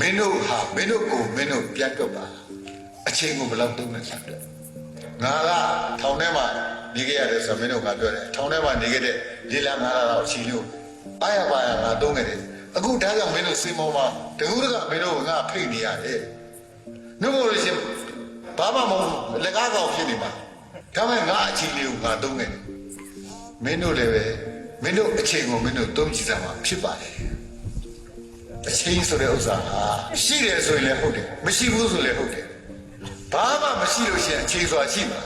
မင်းတို့ဟာမင်းတို့ကိုမင်းတို့ပြန်တွက်ပါအချိန်ကိုဘယ်လောက်တုံးလဲဆက်တွက်ငါကထောင်ထဲမှာနေခဲ့ရတယ်ဆိုတော့မင်းတို့ကပြောတယ်ထောင်ထဲမှာနေခဲ့တဲ့လေလာငါတော့အချိန်လို့အားရပါရငါတုံးခဲ့တယ်အခုဒါကြောင့်မင်းတို့စင်မောမှာတကူတကမင်းတို့ကငါဖိတ်နေရတယ်နှုတ်လို့ရှိရင်ဘာမှမဟုတ်ဘူးလက်ကားကောင်ဖြစ်နေမှာဒါမဲ့ငါအချိန်လေးကိုငါတုံးခဲ့တယ်မင်းတို့လည်းပဲမင်းတို့အချိန်ကိုမင်းတို့တုံးကြည့်စမ်းမှာဖြစ်ပါတယ် အချင်းဆိုတဲ့ဥစ္စာဟာရှိတယ်ဆိုရင်လည်းဟုတ်တယ်မရှိဘူးဆိုလည်းဟုတ်တယ်ဘာမှမရှိလို့ရှိရင်အချင်းဆိုတာရှိမှာ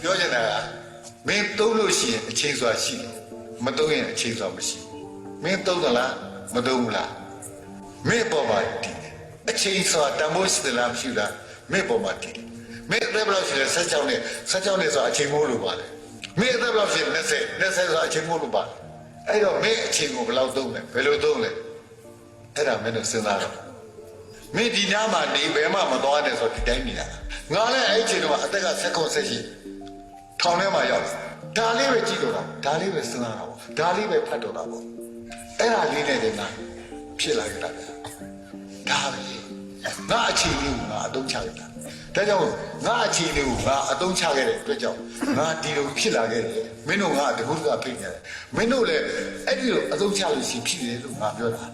ပြောချင်တာကမင်းသုံးလို့ရှိရင်အချင်းဆိုတာရှိတယ်မသုံးရင်အချင်းဆိုတာမရှိဘူးမင်းသုံးသလားမသုံးဘူးလားမင်းပေါ်မှာတည်တယ်အချင်းဆိုတာတမိုးရှိသလားမရှိဘူးလားမင်းပေါ်မှာတည်တယ်မင်းအသက်ဘယ်လောက်ရှိလဲဆက်ချောင်းနဲ့ဆက်ချောင်းနဲ့ဆိုတာအချင်းမိုးလို့ပါလေမင်းအသက်ဘယ်လောက်ရှိလဲ20 20ဆိုတာအချင်းမိုးလို့ပါလေအဲ့တော့မင်းအချင်းကိုဘယ်လောက်သုံးလဲဘယ်လိုသုံးလဲ အဲ့ဒါမင်းတို့စဉ်းစားတော့မင်းဒီနားမှာနေဘယ်မှမသွားနဲ့ဆိုတော့ဒီတိုင်းနေတာငါလည်းအဲ့ချိန်တော့အသက်ကဆက်ကုန်ဆက်ရှိထောင်ထဲမှာရောက်ဒါလေးပဲကြည့်တော့တာဒါလေးပဲစဉ်းစားတာပေါ့ဒါလေးပဲဖတ်တော့တာပေါ့အဲ့ဒါလေးနဲ့တည်းကဖြစ်လာကြတာဗျာဒါပဲငါအချိန်လေးကိုငါအတုံးချခဲ့တာဒါကြောင့်ငါအချိန်လေးကိုငါအတုံးချခဲ့တဲ့အတွက်ကြောင့်ငါဒီလိုဖြစ်လာခဲ့တယ်မင်းတို့ငါတကူတကဖိတ်နေတယ်မင်းတို့လည်းအဲ့ဒီလိုအတုံးချလို့ရှိရင်ဖြစ်တယ်လို့ငါပြောတာ